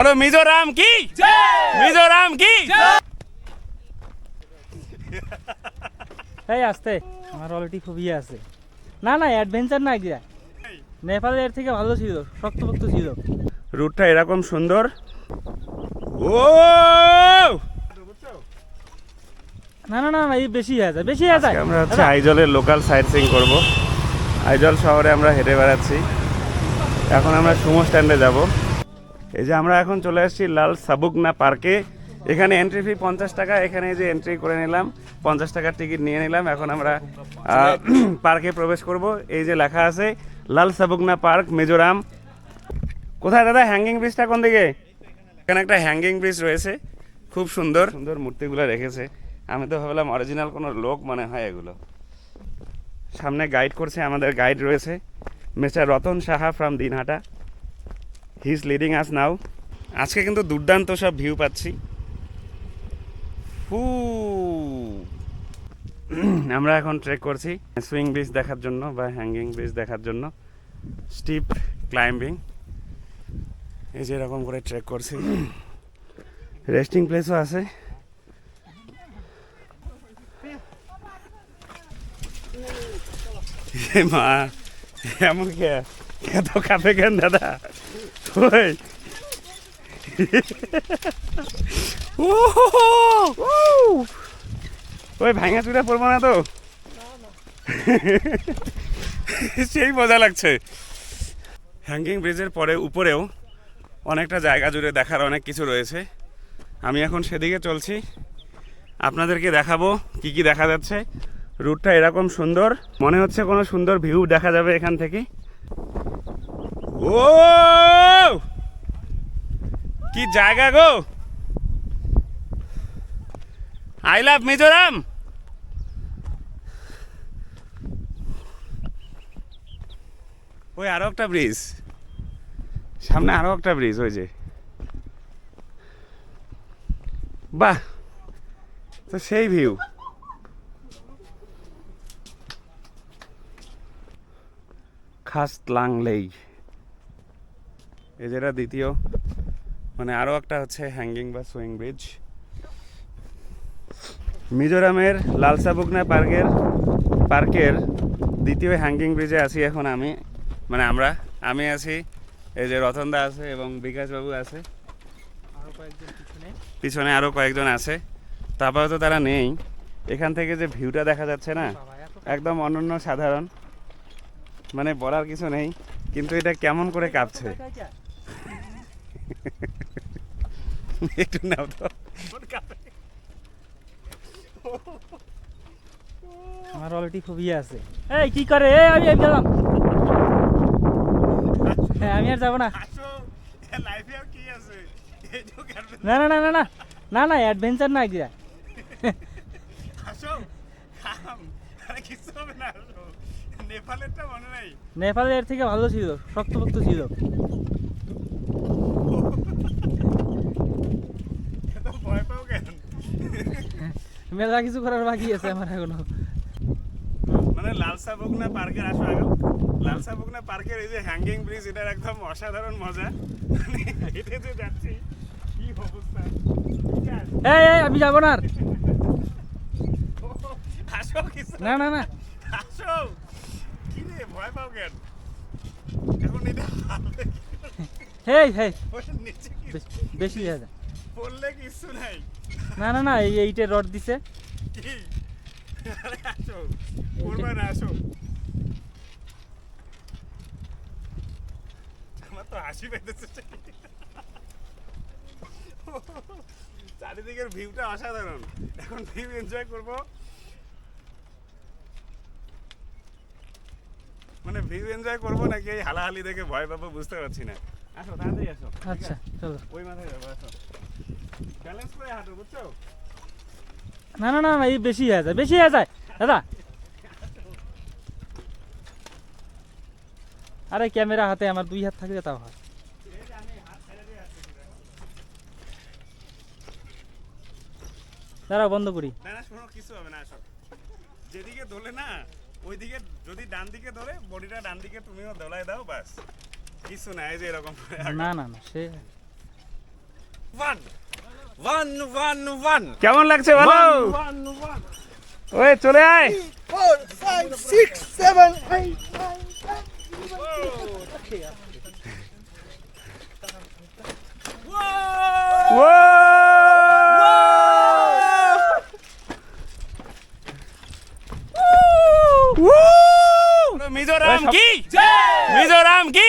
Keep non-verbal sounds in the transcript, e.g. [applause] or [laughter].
বলো মিজোরাম কি? মিজোরাম কি? এই আসতে আমার অলরেডি খুব ইয়ে আছে। না না অ্যাডভেঞ্চার না গিয়া। নেপালের এর থেকে ভালো ছিল শক্তপোক্ত ছিল। রুটটা এরকম সুন্দর। ও! না না না না এই বেশি হয়ে যায় বেশি হয়ে যায়। আমরা হচ্ছে আইজলের লোকাল সাইট সিং করব। আইজল শহরে আমরা হেঁটে বেড়াচ্ছি। এখন আমরা সুমো স্ট্যান্ডে যাব। এই যে আমরা এখন চলে আসছি লাল সাবুকনা পার্কে। এখানে এন্ট্রি ফি পঞ্চাশ টাকা, এখানে যে এন্ট্রি করে নিলাম, পঞ্চাশ টাকার টিকিট নিয়ে নিলাম। এখন আমরা [clears throat] পার্কে প্রবেশ করব। এই যে লেখা আছে, লাল সাবুকনা পার্ক, মিজোরাম। কোথায় দাদা? হ্যাঙ্গিং ব্রিজটা কোন দিকে? এখানে একটা হ্যাঙ্গিং ব্রিজ রয়েছে। খুব সুন্দর। সুন্দর মূর্তিগুলো রেখেছে। আমি তো ভাবলাম অরিজিনাল কোনো লোক মনে হয় এগুলো। সামনে গাইড করছে, আমাদের গাইড রয়েছে। Mister Ratan Saha from Dinhata. He is leading us now আজকে কিন্তু দুর্দান্ত সব ভিউ পাচ্ছি। [clears throat] আমরা এখন ট্রেক করছি। সুইং ব্রিজ দেখার জন্য বা হ্যাঙ্গিং ব্রিজ দেখার জন্য। স্টিপ ক্লাইম্বিং এই যে এরকম করে ট্রেক করছি। [clears throat] রেস্টিং প্লেসও আছে। [laughs] মা, এমন কে? এত কাপে কেন দাদা? ও ওই ভাঙা চুরা পড়ব না তো? সেই মজা লাগছে। হ্যাঙ্গিং ব্রিজের পরে উপরেও অনেকটা জায়গা জুড়ে দেখার অনেক কিছু রয়েছে। আমি এখন সেদিকে চলছি। আপনাদেরকে দেখাবো কি কি দেখা যাচ্ছে। রুটটা এরকম সুন্দর। মনে হচ্ছে কোনো সুন্দর ভিউ দেখা যাবে এখান থেকে। ও কি জায়গা গো? I love Mizoram. ওই আরও একটা ব্রিজ। সামনে আরও একটা ব্রিজ, ওই যে। বাহ! তো সেই ভিউ। খাসলাং লেই এই যেটা দ্বিতীয়। মানে আরও একটা হচ্ছে হ্যাঙ্গিং বা সুইং ব্রিজ মিজোরামের লালসাবুকনা পার্কের পার্কের দ্বিতীয় হ্যাঙ্গিং ব্রিজে আছি এখন আমি। মানে আমরা আমি আছি এই যে রতনদা আছে এবং বিকাশবাবু আছে। পিছনে। পিছনে আরও কয়েকজন আছে। তারপরে তো তারা নেই। এখান থেকে যে ভিউটা দেখা যাচ্ছে না একদম অনন্য সাধারণ। মানে বলার কিছু নেই কিন্তু এটা কেমন করে কাঁপছে? [laughs] একটু নাও তো। আমার অলরেডি খুব ইয়ে আছে। এই কি করে? এই আমি আমি গেলাম। হ্যাঁ আমি আর যাব না। না না না না না না না অ্যাডভেঞ্চার না গিয়া। নেপালেরটা মনে নাই? নেপালের থেকে ভালো ছিল শক্তপোক্ত ছিল এত ভয় পাও কেন মেলা কিছু করার বাকি আছে আমার এখনও। মানে লালসা বগনা পার্কের আসো আগে। লালসা বগনা পার্কের এই যে হ্যাঙ্গিং ব্রিজ এটার একদম অসাধারণ মজা। মানে হেঁটে যে যাচ্ছি। কি অবস্থা? এই এই আমি যাব না আর। আসো কিছু। না না না। আসো। কি রে ভয় পাও কেন? এখন এটা হেই হেই। বেশি যায় পড়লে কিছু নাই। না না না এই এইটে রড দিছে। চারিদিকের ভিউটা অসাধারণ। এখন ভিউ এনজয় করব। মানে ভিউ এনজয় করব নাকি এই হালাহালি দেখে ভয় পাবো বুঝতে পারছি না। আসো তাড়াতাড়ি আসো। আচ্ছা চলো। ওই মাথায় যাব আসো ব্যালেন্স করে হাঁটো বুঝছ না না না এই বেশি হয়ে যায় বেশি হয়ে যায় দাদা। আরে ক্যামেরা হাতে আমার দুই হাত থাকলে তাও হয়। দাঁড়াও বন্ধ করি। না না শোনো কিছু হবে না আসো। যেদিকে দোলে না ওইদিকে যদি ডান দিকে ধরে বডিটা ডান দিকে তুমিও দোলায় দাও বাস। কিছু না এই যে এরকম না না না সে ওয়ান কেমন লাগছে ভালো ওই চলে আয়। Four five six seven eight Mizoram কি মিজোরাম কি